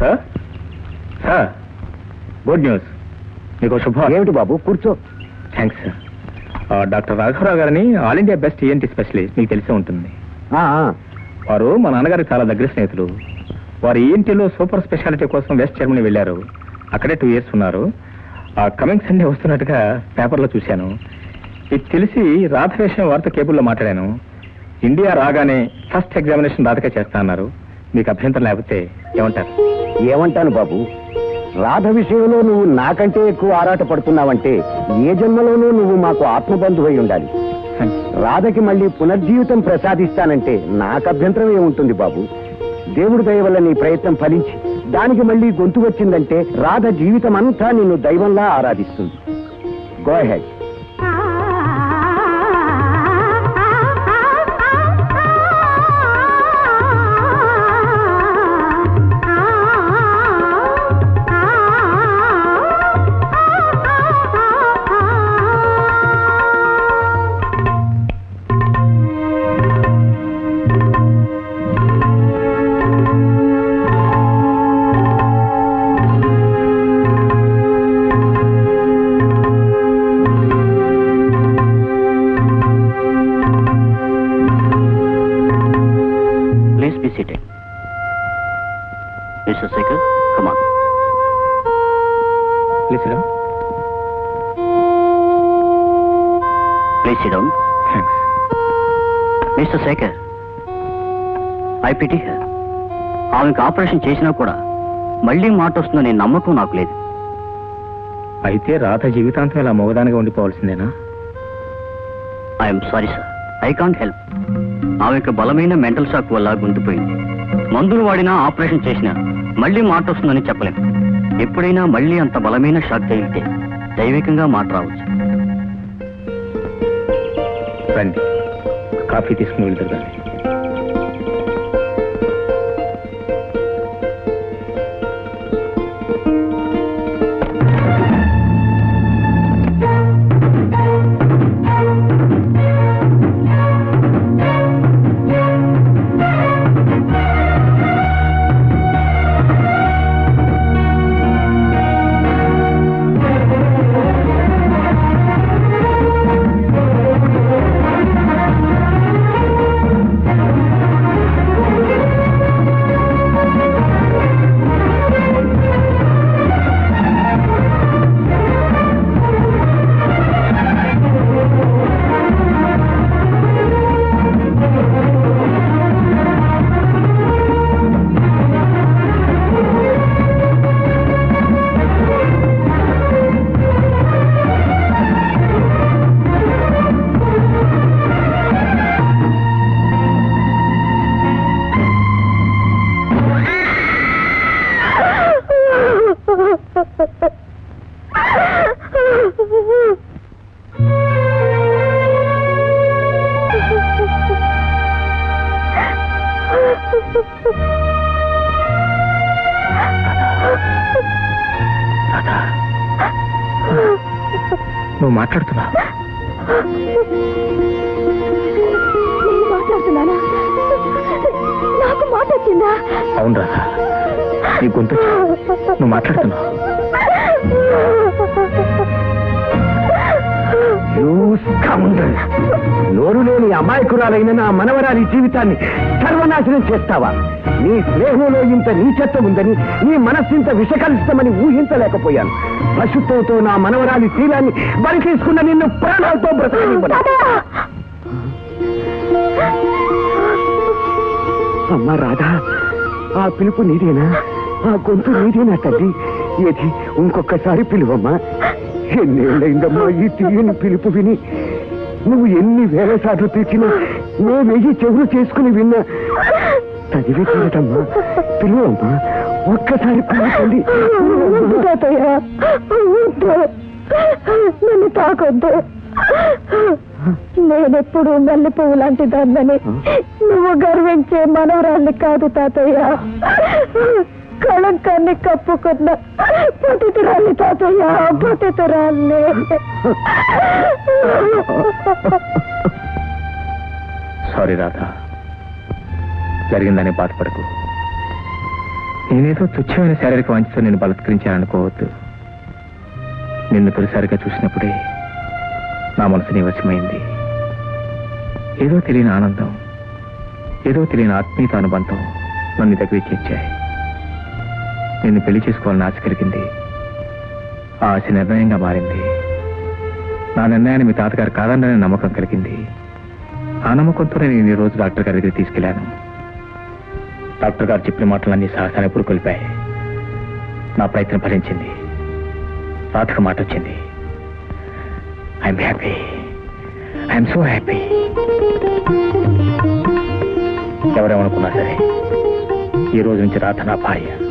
Sir sir good news మీకు శుభ ఏమిటి బాబు? కూర్చో. థ్యాంక్స్ సార్ డాక్టర్ రాఘవరావు గారిని all India best ENT specialist మీకు తెలిసే ఉంటుంది. వారు మా నాన్నగారికి చాలా దగ్గర స్నేహితులు. వారు ఈఎన్టీలో సూపర్ స్పెషాలిటీ కోసం వెస్ట్ జర్మనీ వెళ్ళారు. అక్కడే టూ ఇయర్స్ ఉన్నారు. ఆ కమింగ్ సండే వస్తున్నట్టుగా పేపర్లో చూశాను. ఇది తెలిసి రాధ విషయం వారితో కేబుల్లో మాట్లాడాను. ఇండియా రాగానే ఫస్ట్ ఎగ్జామినేషన్ రాధకే చేస్తా అన్నారు. మీకు అభ్యంతరం లేకపోతే ఏమంటారు? ఏమంటాను బాబు? రాధ విషయంలో నువ్వు నాకంటే ఎక్కువ ఆరాట పడుతున్నావంటే ఏ జన్మలోనూ నువ్వు మాకు ఆత్మబంధువై ఉండాలి. రాధకి మళ్ళీ పునర్జీవితం ప్రసాదిస్తానంటే నాకు అభ్యంతరం ఏముంటుంది బాబు. దేవుడి దయ వల్ల నీ ప్రయత్నం ఫలించి దానికి మళ్ళీ గొంతు వచ్చిందంటే రాధ జీవితం అంతా నిన్ను దైవంలా ఆరాధిస్తుంది. Go ahead be seated. Mr. Sekhar, come on. Please Please sit down. Thanks mister Sekhar I pity her ఆమెకు ఆపరేషన్ చేసినా కూడా మళ్ళీ మాట వస్తుందనే నమ్మకం నాకు లేదు అయితే రాధ జీవితాంతం ఇలా మగదానిగా ఉండిపోవాల్సిందేనా I'm sorry sir I can't help ఆమెకు బలమైన మెంటల్ షాక్ వల్ల గుంతుపోయింది. మందులు వాడినా ఆపరేషన్ చేసినా మళ్ళీ మాట వస్తుందని చెప్పలేం. ఎప్పుడైనా మళ్ళీ అంత బలమైన షాక్ తగిలితే దైవికంగా మాట రావచ్చు. రండి. కాఫీ తీసుకుని వెళ్తారు నీ గొంతు నువ్వు మాట్లాడుతున్నావు! నోరు లేని అమాయకురాలైన నా మనవరాలి జీవితాన్ని సర్వనాశనం చేస్తావా? నీ స్నేహంలో ఇంత నీచత్వం ఉందని నీ మనస్సు ఇంత విషకలుస్తామని ఊహించలేకపోయాను. పశుత్వంతో నా మనవరాలి శీలాన్ని బలి తీసుకున్న నిన్ను ప్రాణాలతో బ్రతకనివ్వను. అమ్మా రాధా ఆ పిలుపు నీదేనా? ఆ గొంతు నీదేనా తల్లి. ఏది? ఇంకొకసారి పిలువమ్మా. ఎన్నేళ్ళైందమ్మా ఈ తీయని పిలుపు విని. నువ్వు ఎన్ని వేల సార్లు పిలిచినా నే వెయ్యి చెవులు చేసుకుని విన్నా చదివే తీరటమ్మా పిలువమ్మా. ఒక్కసారి తాతయ్య. వద్దు. నన్ను తాకొద్దు. నేనెప్పుడు మల్లె పువ్వు లాంటి దాన్నని. నువ్వు గర్వించే మనవరాల్ని కాదు తాతయ్య. కళంకాన్ని కప్పుకున్న పతితురాల్ని తాతయ్య పతితురాల్ని. సారీ రాధా. జరిగిందని బాధపడకు. నేనేదో తుచ్చమైన శారీరక వాంఛతో నేను బలత్కరించాననుకోవద్దు. నిన్ను తొలిసారిగా చూసినప్పుడే నా మనసు నివశమైంది ఏదో తెలియని ఆనందం ఏదో తెలియని ఆత్మీయత అనుబంధం నన్ను దగ్గరికి చేర్చాయి నిన్ను పెళ్ళి చేసుకోవాలని ఆశ కలిగింది. ఆ ఆశ నిర్ణయంగా మారింది. నా నిర్ణయాన్ని మీ తాతగారు కాదన్ననే నమ్మకం కలిగింది. ఆ నమ్మకంతోనే నేను ఈరోజు రోజు డాక్టర్ గారి దగ్గరికి తీసుకెళ్ళాను డాక్టర్ గారు చెప్పిన మాటలన్నీ సాహసాన్ని కొలిపాయి. నా ప్రయత్నం ఫలించింది. రాధకు మాట వచ్చింది. I'm happy I'm so happy ఎవరేమనుకున్నా సరే ఈ రోజు నుంచి రాధ నా భార్య.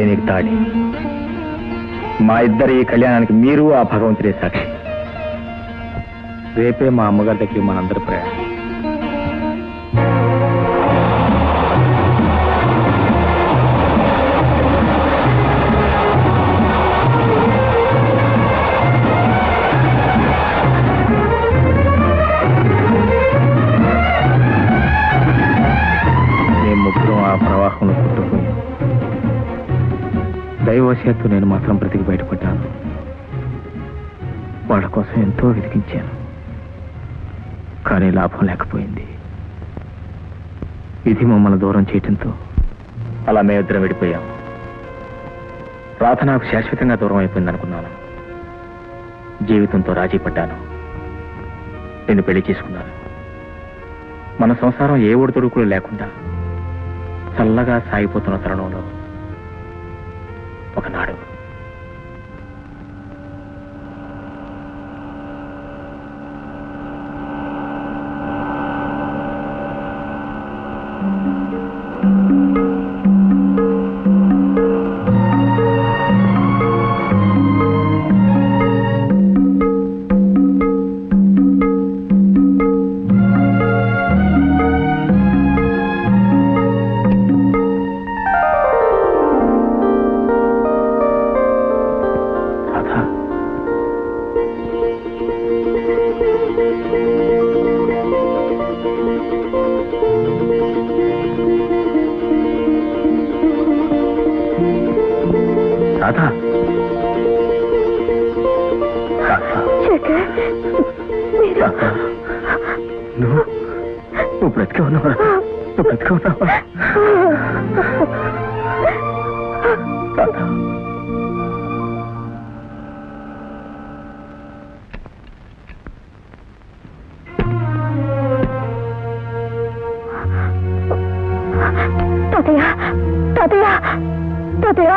ఈ నీకు తాడి. మా ఇద్దరి ఈ కళ్యాణానికి మీరు ఆ భగవంతుడే సాక్షి. రేపే మా అమ్మగారి దగ్గరికి మనందరి ప్రయాణం. దైవవశాత్తు నేను మాత్రం బ్రతికి బయటపడ్డాను. వాళ్ళ కోసం ఎంతో వెతికించాను. కానీ లాభం లేకపోయింది. ఇది మమ్మల్ని దూరం చేయటంతో అలా మేమిద్దరం విడిపోయాం. రాధ నాకు శాశ్వతంగా దూరం అయిపోయింది అనుకున్నాను. జీవితంతో రాజీ పడ్డాను. నేను పెళ్ళి చేసుకున్నాను. మన సంసారం ఏ ఒడిదొడుకులు లేకుండా చల్లగా సాగిపోతున్న తరుణంలో ఒకనాడు తాతయ్య తాతయ్య తాతయ్య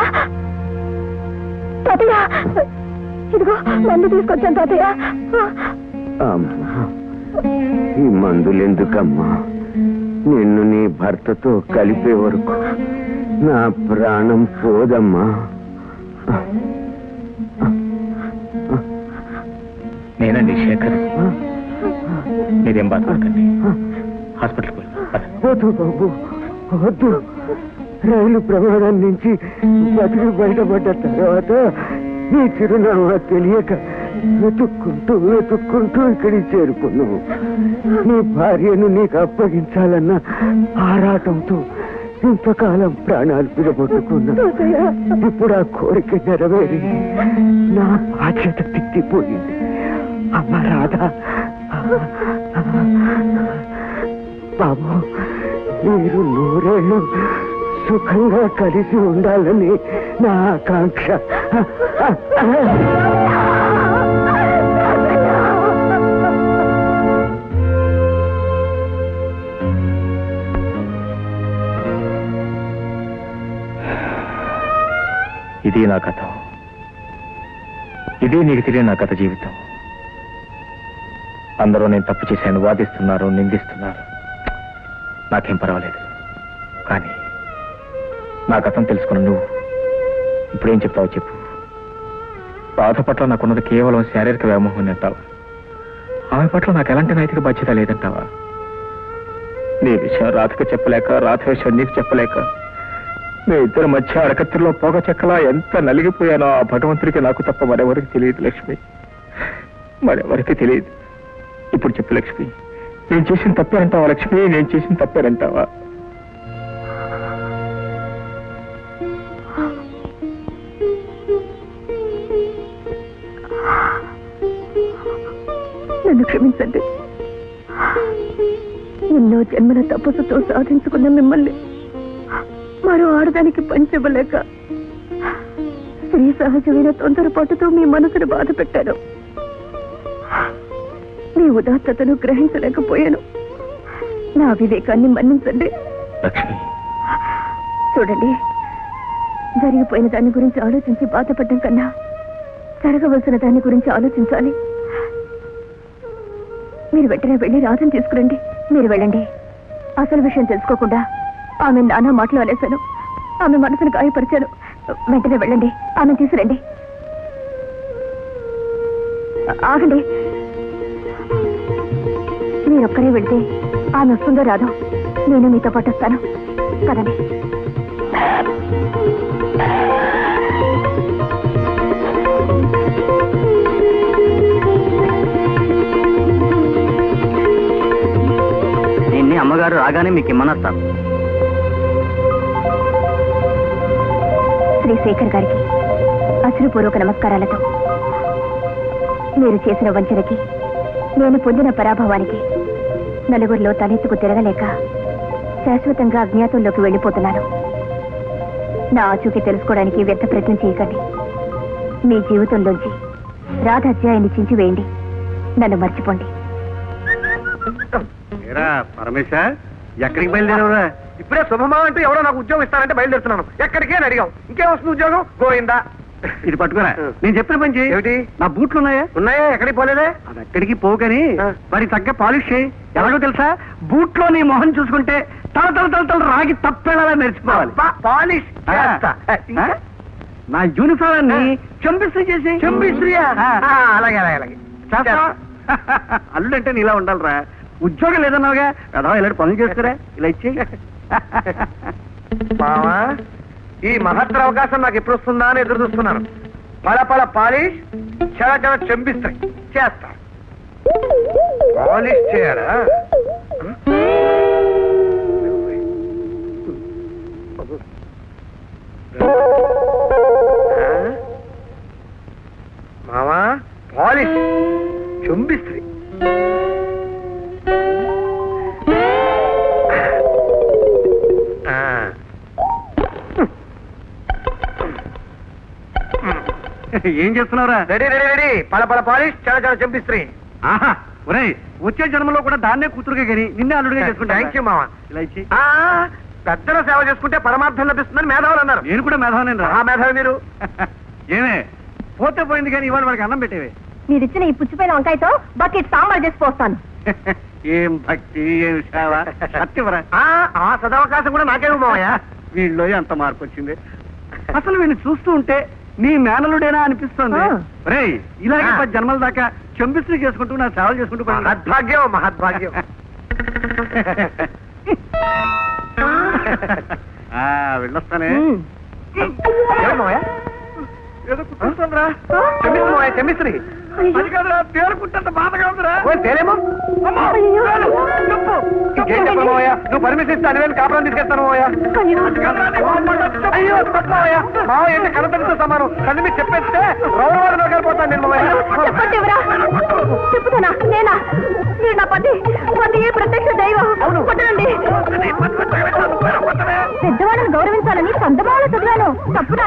తాతయ్య. ఇదిగో మందు తీసుకొచ్చాను తాతయ్య. అమ్మా ఈ మందులెందుకమ్మా? నిన్ను నీ భర్తతో కలిపే వరకు నా ప్రాణం పోదమ్మా. నేనండి శేఖర్. మీరేం బాధపడకండి. హాస్పిటల్కి. వద్దు బాబు వద్దు. రైలు ప్రమాదం నుంచి బతికి బయటపడ్డ తర్వాత నీ చిరునామా తెలియక వెతుక్కుంటూ వెతుక్కుంటూ ఇక్కడికి చేరుకున్నావు. నీ భార్యను నీకు అప్పగించాలన్న ఆరాటంతో ఇంతకాలం ప్రాణాలు పిలబొట్టుకున్నా ఇప్పుడు ఆ కోరిక నెరవేరి నా బాధ్యత తిట్టిపోయింది. అమ్మ రాధా. బాబు. మీరు నూరేళ్ళు సుఖంగా కలిసి ఉండాలని నా ఆకాంక్ష. ఇది నా కథ. ఇది నీకు తెలియని నా కథ జీవితం. అందరూ నేను తప్పు చేశాను వాదిస్తున్నారు నిందిస్తున్నారు. నాకేం పర్వాలేదు. కానీ నా గతం తెలుసుకున్న నువ్వు ఇప్పుడేం చెప్తావో చెప్పు. బాధ పట్ల నాకున్నది కేవలం శారీరక వ్యామోహం అంటావా? ఆమె పట్ల నాకు ఎలాంటి నైతిక బాధ్యత లేదంటావా? నీ విషయం రాధకు చెప్పలేక రాధ విషయం నీకు చెప్పలేక మీ ఇద్దరి మధ్య అరకత్తిలో పొగ చెక్కలా ఎంత నలిగిపోయానో ఆ భగవంతుడికి నాకు తప్ప మరెవరికి తెలియదు లక్ష్మి. మరెవరికి తెలియదు. ఇప్పుడు చెప్పు లక్ష్మి. నేను చేసిన తప్పేనంటావా లక్ష్మి? నేను చేసిన తప్పేనంటావా నన్ను క్షమించండి. ఎన్నో జన్మల తపస్సుతో సాధించుకున్న మిమ్మల్ని మరో ఆడదానికి పంచివ్వలేక స్త్రీ సహజమైన తొందరపాటుతో మీ మనసును బాధ పెట్టారు మీ ఉదాత్తతను గ్రహించలేకపోయాను. నా వివేకాన్ని మన్నించండి. లక్ష్మి. చూడండి జరిగిపోయిన దాని గురించి ఆలోచించి బాధపడడం కన్నా జరగవలసిన దాని గురించి ఆలోచించాలి. మీరు వెంటనే వెళ్ళి రాధను తీసుకురండి. మీరు వెళ్ళండి. అసలు విషయం తెలుసుకోకుండా ఆమె నానా మాటలు అనేశాను. ఆమె మనసును గాయపరిచాను. వెంటనే వెళ్ళండి. ఆమె తీసుకురండి. ఆగండి. మీరొక్కరే వెళ్తే ఆమె వస్తుందో రాదో నేను మీతో పాటు వస్తాను. పదండి. దీన్ని అమ్మగారు రాగానే మీకు ఇమ్మనొస్తాను. శ్రీ శేఖర్ గారికి అశ్రుపూర్వక నమస్కారాలతో. మీరు చేసిన వంచనకి నేను పొందిన పరాభవానికి నలుగురిలో తలెత్తుకు తిరగలేక శాశ్వతంగా అజ్ఞాతంలోకి వెళ్ళిపోతున్నాను. నా ఆచూకీ తెలుసుకోవడానికి వ్యర్థ ప్రయత్నం చేయకండి. మీ జీవితంలోంచి రాధాధ్యాయాన్ని చించి చించివేయండి. నన్ను మర్చిపోండి. పరమేశ ఎక్కడికి బయలుదేరవురా? ఇప్పుడే శుభమా అంటూ ఎవరో నాకు ఉద్యోగం ఇస్తానంటే బయలుదేరుతున్నాను. ఎక్కడికే అడిగాం ఇంకేం వస్తుంది ఉద్యోగం? గోయిందా ఇది పట్టుకోరా. నేను చెప్పిన పని చేయి. ఏమిటి? నా బూట్లు ఉన్నాయా? ఉన్నాయా? ఎక్కడికి పోలేదే? అది ఎక్కడికి పోకని. మరి తగ్గ పాలిష్ చేయి. ఎలాగో తెలుసా? బూట్లో నీ మొహం చూసుకుంటే తల తల తల తల రాగి తప్పేలా మెరిచిపోవాలి పాలిష్. చేస్తా. నా యూనిఫామ్ని ఆ. చంపిస్తూ చేసి. ఆ, అలాగే అలాగే అలాగే. చేస్తావా? అల్లుడంటే నీలా ఉండాలిరా. ఉద్యోగం లేదన్నావుగా. అదా ఇలాంటి పనులు చేసుకురా ఇలా ఇచ్చేయి. మావా? ఈ మహత్తర అవకాశం నాకు ఎప్పుడు వస్తుందా అని ఎదురు చూస్తున్నాను. పల పల పాలిష్ చల చల చెంపిస్తాయి చేస్తా. పాలిష్ చేయాలా మావా? పాలిష్ చెంపిస్త్రీ ఏం చేస్తున్నావురా? Ready ready ready. పల పల పాలిష్ చాలా చాలా చంపిస్త్రీ. ఆహా ఒరేయ్ వచ్చే జన్మలో కూడా దాన్నే కూతురుగా గని నిన్నే అల్లుడిగా చేసుకుంటా థ్యాంక్ యూ మామ ఇలా ఇచ్చి. ఆ, పెద్దల సేవ చేసుకుంటే పరమార్థం లభిస్తుందని మేధావులు అన్నారు. నేను కూడా మేధావనే ఆ మేధావి మీరు. ఏమే పోతే పోయింది కానీ ఇవాళ వాడికి అన్నం పెట్టేవే. మీరిచ్చిన ఈ పుచ్చిపోయిన వంకాయతో బకెట్ సాంబార్ చేసి పోస్తాను. ఏం భక్తి ఏం సేవ. సత్యవరా ఆ, ఆ సదవకాశం కూడా నాకేమో మామయ్య వీళ్ళలో ఎంత మార్పు వచ్చింది? అసలు వీళ్ళు చూస్తూ ఉంటే నీ మేనలుడేనా అనిపిస్తుంది. రేయ్ ఇలాగే. పది జన్మల దాకా చెంపిస్తులు చేసుకుంటూ నా సేవలు చేసుకుంటూ. మహద్భాగ్యం మహద్భాగ్యం. వెళ్ళొస్తానే. ఏదో మామయ్య చెమ్మిస్త్రీ అది కాదురా తేరుకుంటే బాధగా ఉందిరా తేలేమో ఇంకేం చెప్పను మామయ్య నువ్వు పర్మిషన్ ఇస్తే అనివేలు కాపురం తీసుకెళ్తాను మామయ్య అయ్యో. మామయ్య మామయ్య అంటే కనపడితో సమానం కళ్ళు మీరు చెప్పేస్తే రౌరవాడు నగలిపోతాను నేను చెప్పుతానా నేనా మీరు నా పతి పతి ప్రత్యక్ష దైవం పట్టనండి పెద్దవాళ్ళని గౌరవించాలని చందమామ చదివాను తప్పునా